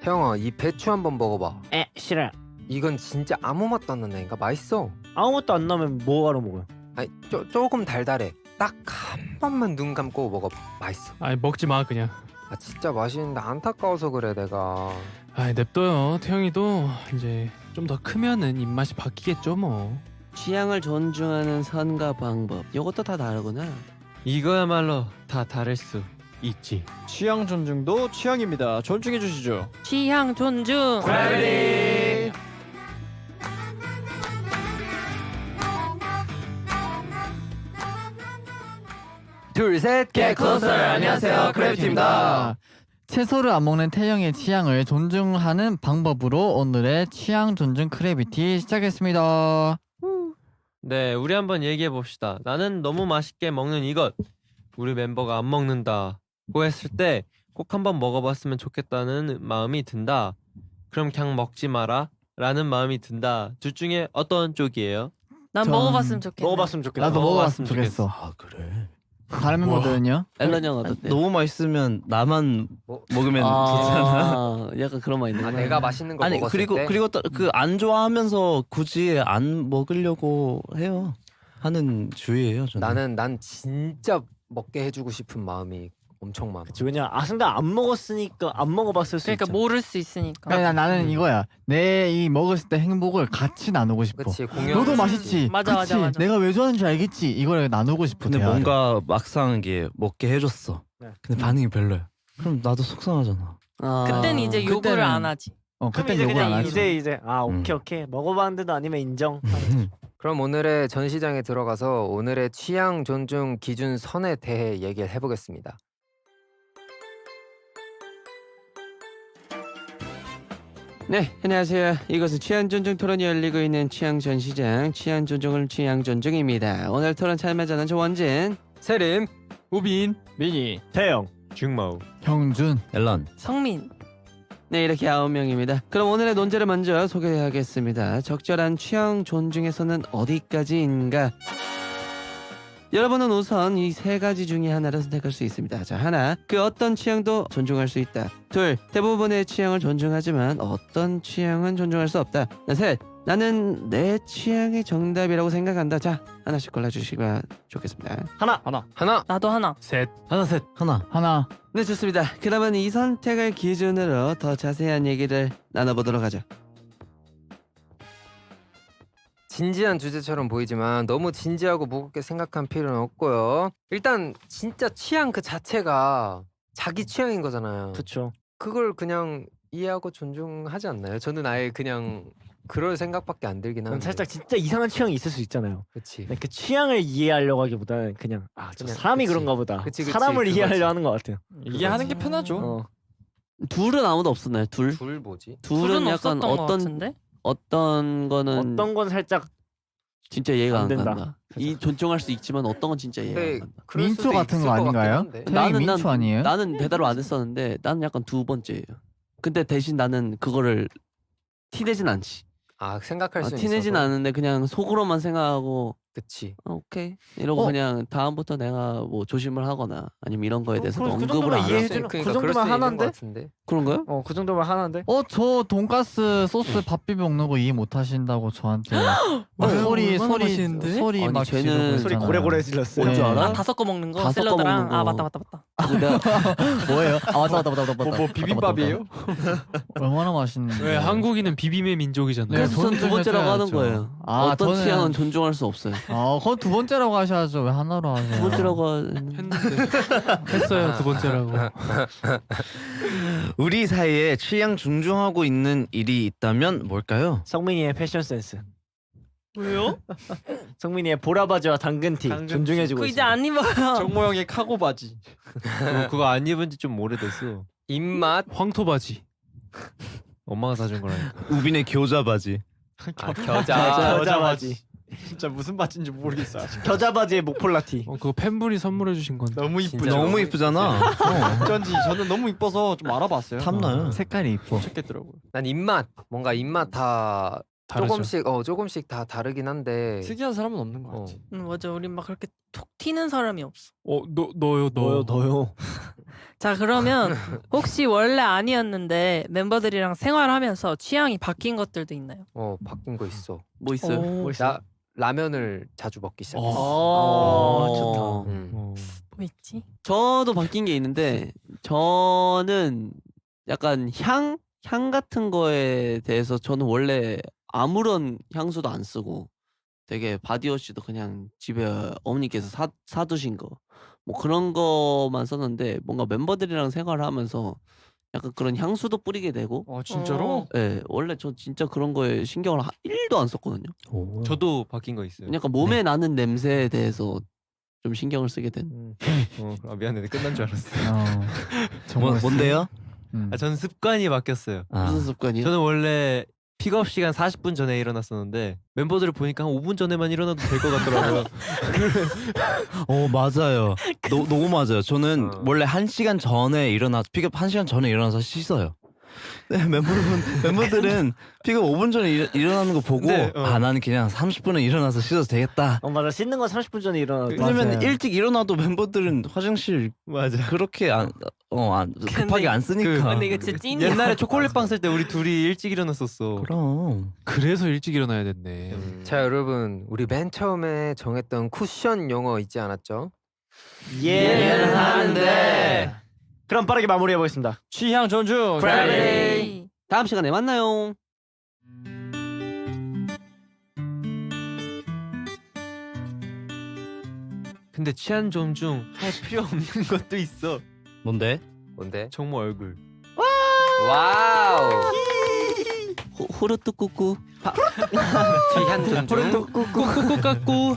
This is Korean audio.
태영아 이 배추 한번 먹어봐. 에 싫어. 이건 진짜 아무 맛도 안 나는 애니까 맛있어. 아무것도 안 나면 뭐하러 먹어요? 아니 쪼, 조금 달달해. 딱 한 번만 눈 감고 먹어봐. 맛있어. 아이 먹지 마 그냥. 아 진짜 맛있는데 안타까워서 그래 내가. 아이 냅둬요. 태영이도 이제 좀 더 크면은 입맛이 바뀌겠죠 뭐. 취향을 존중하는 선과 방법 이것도 다 다르구나 이거야말로 다 다를 수 있지. 취향 존중도 취향입니다. 존중해 주시죠. 취향 존중. 둘셋 Get closer. 안녕하세요, 크래비티입니다. 채소를 안 먹는 태영의 취향을 존중하는 방법으로 오늘의 취향 존중 크래비티 시작했습니다. 네, 우리 한번 얘기해 봅시다. 나는 너무 맛있게 먹는 이것. 우리 멤버가 안 먹는다 고 했을 때 꼭 한번 먹어봤으면 좋겠다는 마음이 든다. 그럼 그냥 먹지 마라. 라는 마음이 든다. 둘 중에 어떤 쪽이에요? 난 전 먹어봤으면 좋겠네. 먹어봤으면 좋겠다. 나도 먹어봤으면 좋겠어. 아 그래? 다른 멤버들은요? 앨런 형 어떤데? 너무 맛있으면 나만 뭐? 먹으면 괜찮아. 아 약간 그런 말 있는 아 거야 내가 맛있는 거 아니 먹었을 그리고 때 그리고 그 안 좋아하면서 굳이 안 먹으려고 해요. 하는 주의예요 저는. 나는 난 진짜 먹게 해주고 싶은 마음이 엄청 많아. 그치, 왜냐 아 근데 안 먹었으니까 안 먹어봤을 수 그러니까 있잖아. 모를 수 있으니까. 아니, 나, 나는 이거야. 내 이 먹었을 때 행복을 같이 나누고 싶어. 그치 공연. 너도 맛있지. 맞아, 그치? 맞아, 맞아. 내가 왜 좋아하는 줄 알겠지. 이걸 나누고 싶어. 근데 대화를. 뭔가 막상 이게 먹게 해줬어. 네. 근데 반응이 별로야. 그럼 나도 속상하잖아. 아, 그땐 이제 요구를 그때는- 안 하지. 어 그럼 그때 이제 욕을 안 그냥 하지. 이제 이제 아 오케이 음. 오케이 먹어봤는데도 아니면 인정. 그럼 오늘의 전시장에 들어가서 오늘의 취향 존중 기준 선에 대해 얘기를 해보겠습니다. 네 안녕하세요 이것은 취향 존중 토론이 열리고 있는 취향 전시장 취향 존중은 취향 존중입니다 오늘 토론 참여자는 조원진 세림, 우빈. 미니. 태영. 중마우. 형준. 앨런. 성민. 네 이렇게 아홉 명입니다 그럼 오늘의 논제를 먼저 소개하겠습니다 적절한 취향 존중에서는 어디까지인가 여러분은 우선 이 세 가지 중에 하나를 선택할 수 있습니다. 자, 하나, 그 어떤 취향도 존중할 수 있다. 둘, 대부분의 취향을 존중하지만 어떤 취향은 존중할 수 없다. 자, 셋, 나는 내 취향이 정답이라고 생각한다. 자, 하나씩 골라주시면 좋겠습니다. 하나. 하나. 하나, 나도 하나. 셋. 하나 셋. 하나. 하나. 네, 좋습니다. 그러면 이 선택을 기준으로 더 자세한 얘기를 나눠보도록 하죠. 진지한 주제처럼 보이지만 너무 진지하고 무겁게 생각할 필요는 없고요. 일단 진짜 취향 그 자체가 자기 취향인 거잖아요. 그쵸. 그걸 그냥 이해하고 존중하지 않나요? 저는 아예 그냥 그럴 생각밖에 안 들긴 난 하는데. 살짝 진짜 이상한 취향이 있을 수 있잖아요. 그치. 그 취향을 이해하려고 하기보다는 그냥 아 저 그냥 사람이 그치. 그런가 보다. 그치, 그치, 사람을 그거지. 이해하려 하는 것 같아요. 이해하는 게 편하죠. 어. 둘은 아무도 없었나요? 둘? 둘 뭐지? 둘은 둘은 약간 없었던 것 어떤 같은데. 어떤 거는 어떤 건 살짝 진짜 이해가 안 안, 된다. 간다. 이 존중할 수 있지만 어떤 건 진짜 이해가 안 간다. 그럴 민초 수도 같은 있을 거 것 같긴 아닌가요? 한데. 나는 민초 난 아니에요? 나는 배달을 안 했었는데 나는 약간 두 번째예요. 근데 대신 나는 그거를 티내진 않지. 아 생각할 아, 수 티내진. 않은데 그냥 속으로만 생각하고 그치. 어, 오케이 이러고 어? 그냥 다음부터 내가 뭐 조심을 하거나 아니면 이런 거에 어, 대해서 그- 그 언급을 정도면 안 이해해 주는- 그러니까 그 그럴 정도면 수 있는 하나인데? 것 같은데. 그런가요? 어 그 정도면 하나인데. 어 저 돈가스 소스 밥 비벼 먹는 거 이해 못 하신다고 저한테 막 어, 소리 얼마나 소리 맛있는데? 소리 아니, 막 쟤는 지르고 소리 있잖아요. 고래고래 질렀어요. 뭔줄 네. 알아? 아, 다 섞어 먹는 거. 다 섞어 샐러드랑. 먹는 거. 아 맞다 맞다 맞다. 내가 뭐예요? 아 맞다 맞다 맞다 맞다. 뭐. 뭐 비빔밥이에요? 얼마나 맛있는데. 왜 한국인은 비빔의 민족이잖아요. 네, 그래서 전두 번째라고 하는. 거예요. 아, 어떤 저는- 취향은 존중할 수 없어요. 아 그건 두 번째라고 하셔야죠. 왜 하나로 하세요? 두 번째라고 했는데 했어요 두 번째라고. 우리 사이에 취향 존중하고 있는 일이 있다면 뭘까요? 성민이의 패션 센스. 왜요? 성민이의 보라 바지와 당근티 당근티. 존중해주고 그 있어. 이제 안 입어요. 정모 형의 카고 바지. 그거, 그거 안 입은 지 좀 오래됐어. 입맛. 황토 바지. 엄마가 사준 거라니까. 우빈의 겨자 바지. 아, 겨자. 겨자 바지. 진짜 무슨 바지인지 모르겠어. 겨자 바지에 목폴라티. 어 그거 팬분이 선물해 주신 건데. 너무 진짜 이쁘죠. 너무 이쁘잖아. 어. 어쩐지 저는 너무 이뻐서 좀 알아봤어요. 탐나요. 색깔이 이뻐. 찾겠더라고요. 난 입맛. 뭔가 입맛 다 다르죠. 조금씩 어 조금씩 다 다르긴 한데. 특이한 사람은 없는 것 어. 같아. 응 맞아. 우리 막 그렇게 톡 튀는 사람이 없어. 어 너 너요 너. 너요 너요. 자 그러면 혹시 원래 아니었는데 멤버들이랑 생활하면서 취향이 바뀐 것들도 있나요? 어 바뀐 거 있어. 뭐 있어요? 오, 나 라면을 자주 먹기 시작했어. 어, 좋다. 음. 뭐 있지? 저도 바뀐 게 있는데 저는 약간 향? 향 같은 거에 대해서 저는 원래 아무런 향수도 안 쓰고 되게 바디워시도 그냥 집에 어머니께서 사, 사두신 거 뭐 그런 거만 썼는데 뭔가 멤버들이랑 생활을 하면서 약간 그런 향수도 뿌리게 되고 어 진짜로? 예 원래 저 진짜 그런 거에 신경을 하- 1도 안 썼거든요 저도 바뀐 거 있어요. 약간 몸에 나는 냄새에 대해서 좀 신경을 쓰게 된 어, 아, 미안해 끝난 줄 알았어. 어, 뭐, 정말 뭔데요? 음. 아, 저는 습관이 바뀌었어요. 아, 무슨 습관이요? 저는 원래 픽업 시간 40분 전에 일어났었는데 멤버들을 보니까 한 5분 전에만 일어나도 될 것 같더라고요. 어 맞아요. 너, 너무 맞아요. 저는 어. 원래 한 시간 전에 일어나 픽업 한 시간 전에 일어나서 씻어요. 네, 멤버분 멤버들은 픽업 5분 전에 일, 일어나는 거 보고 네, 어. 아 나는 그냥 30분에 일어나서 씻어도 되겠다. 어 맞아 씻는 거 30분 전에 일어나. 왜냐면 맞아요. 일찍 일어나도 멤버들은 화장실 맞아. 그렇게 안, 어, 안, 급하게 안 쓰니까. 근데 이거 진짜 찐이야. 옛날에 초콜릿 빵 쓸 때 우리 둘이 일찍 일어났었어. 그럼. 그래서 일찍 일어나야 됐네. 음. 자 여러분 우리 맨 처음에 정했던 쿠션 용어 있지 않았죠? 예한데. 그럼 빠르게 마무리해 보겠습니다. 취향 존중. 에이. 다음 시간에 만나요. 근데 취한 존중 할 필요 없는 것도 있어. 뭔데? 뭔데? 정모 얼굴. 와우. 호, 호르뚜 꾸꾸. 취한 존중. 꾹꾹꾹꾹 깎고